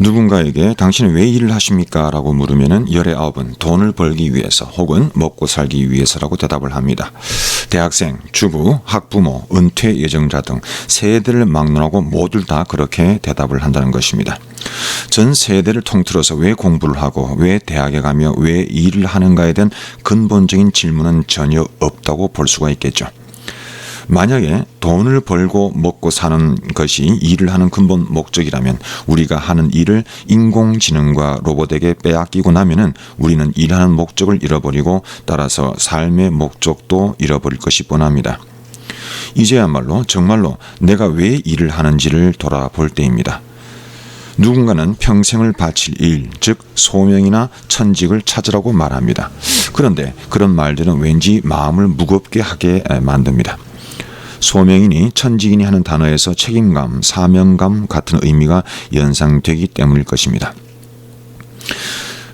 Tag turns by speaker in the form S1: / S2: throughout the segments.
S1: 누군가에게 당신은 왜 일을 하십니까? 라고 물으면은 열의 아홉은 돈을 벌기 위해서 혹은 먹고 살기 위해서라고 대답을 합니다. 대학생, 주부, 학부모, 은퇴 예정자 등 세대를 막론하고 모두 다 그렇게 대답을 한다는 것입니다. 전 세대를 통틀어서 왜 공부를 하고 왜 대학에 가며 왜 일을 하는가에 대한 근본적인 질문은 전혀 없다고 볼 수가 있겠죠. 만약에 돈을 벌고 먹고 사는 것이 일을 하는 근본 목적이라면 우리가 하는 일을 인공지능과 로봇에게 빼앗기고 나면은 우리는 일하는 목적을 잃어버리고 따라서 삶의 목적도 잃어버릴 것이 뻔합니다. 이제야말로 정말로 내가 왜 일을 하는지를 돌아볼 때입니다. 누군가는 평생을 바칠 일, 즉 소명이나 천직을 찾으라고 말합니다. 그런데 그런 말들은 왠지 마음을 무겁게 하게 만듭니다. 소명이니 천직이니 하는 단어에서 책임감, 사명감 같은 의미가 연상되기 때문일 것입니다.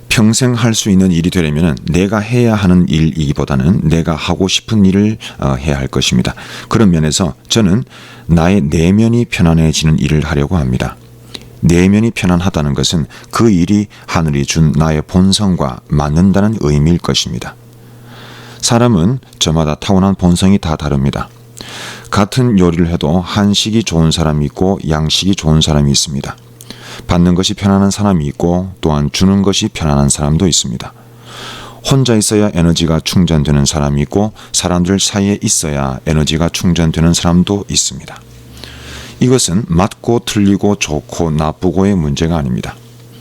S1: 평생 할 수 있는 일이 되려면 내가 해야 하는 일이기보다는 내가 하고 싶은 일을 어, 해야 할 것입니다. 그런 면에서 저는 나의 내면이 편안해지는 일을 하려고 합니다. 내면이 편안하다는 것은 그 일이 하늘이 준 나의 본성과 맞는다는 의미일 것입니다. 사람은 저마다 타고난 본성이 다 다릅니다. 같은 요리를 해도 한식이 좋은 사람이 있고 양식이 좋은 사람이 있습니다. 받는 것이 편안한 사람이 있고 또한 주는 것이 편안한 사람도 있습니다. 혼자 있어야 에너지가 충전되는 사람이 있고 사람들 사이에 있어야 에너지가 충전되는 사람도 있습니다. 이것은 맞고 틀리고 좋고 나쁘고의 문제가 아닙니다.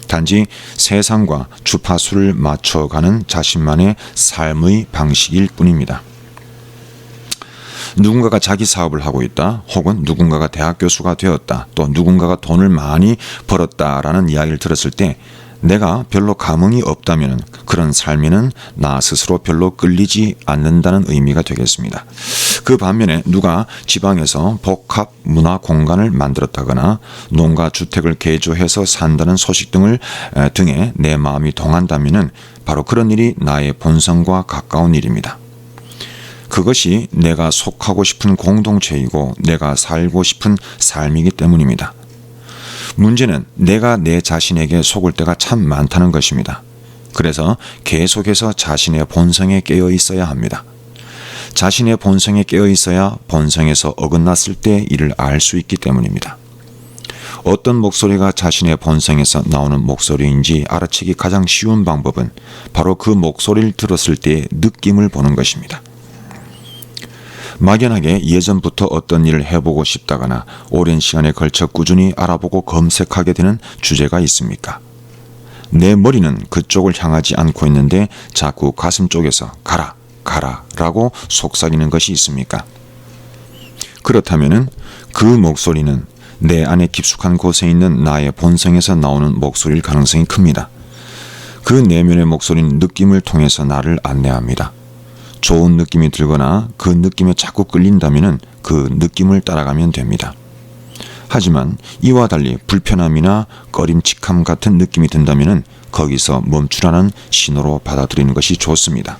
S1: 단지 세상과 주파수를 맞춰가는 자신만의 삶의 방식일 뿐입니다. 누군가가 자기 사업을 하고 있다, 혹은 누군가가 대학 교수가 되었다, 또 누군가가 돈을 많이 벌었다라는 이야기를 들었을 때 내가 별로 감흥이 없다면 그런 삶에는 나 스스로 별로 끌리지 않는다는 의미가 되겠습니다. 그 반면에 누가 지방에서 복합 문화 공간을 만들었다거나 농가 주택을 개조해서 산다는 소식 등을 등에 내 마음이 동한다면은 바로 그런 일이 나의 본성과 가까운 일입니다. 그것이 내가 속하고 싶은 공동체이고 내가 살고 싶은 삶이기 때문입니다. 문제는 내가 내 자신에게 속을 때가 참 많다는 것입니다. 그래서 계속해서 자신의 본성에 깨어 있어야 합니다. 자신의 본성에 깨어 있어야 본성에서 어긋났을 때 이를 알 수 있기 때문입니다. 어떤 목소리가 자신의 본성에서 나오는 목소리인지 알아채기 가장 쉬운 방법은 바로 그 목소리를 들었을 때의 느낌을 보는 것입니다. 막연하게 예전부터 어떤 일을 해보고 싶다거나 오랜 시간에 걸쳐 꾸준히 알아보고 검색하게 되는 주제가 있습니까? 내 머리는 그쪽을 향하지 않고 있는데 자꾸 가슴 쪽에서 가라, 가라 라고 속삭이는 것이 있습니까? 그렇다면 그 목소리는 내 안에 깊숙한 곳에 있는 나의 본성에서 나오는 목소리일 가능성이 큽니다. 그 내면의 목소리는 느낌을 통해서 나를 안내합니다. 좋은 느낌이 들거나 그 느낌에 자꾸 끌린다면 그 느낌을 따라가면 됩니다. 하지만 이와 달리 불편함이나 꺼림칙함 같은 느낌이 든다면 거기서 멈추라는 신호로 받아들이는 것이 좋습니다.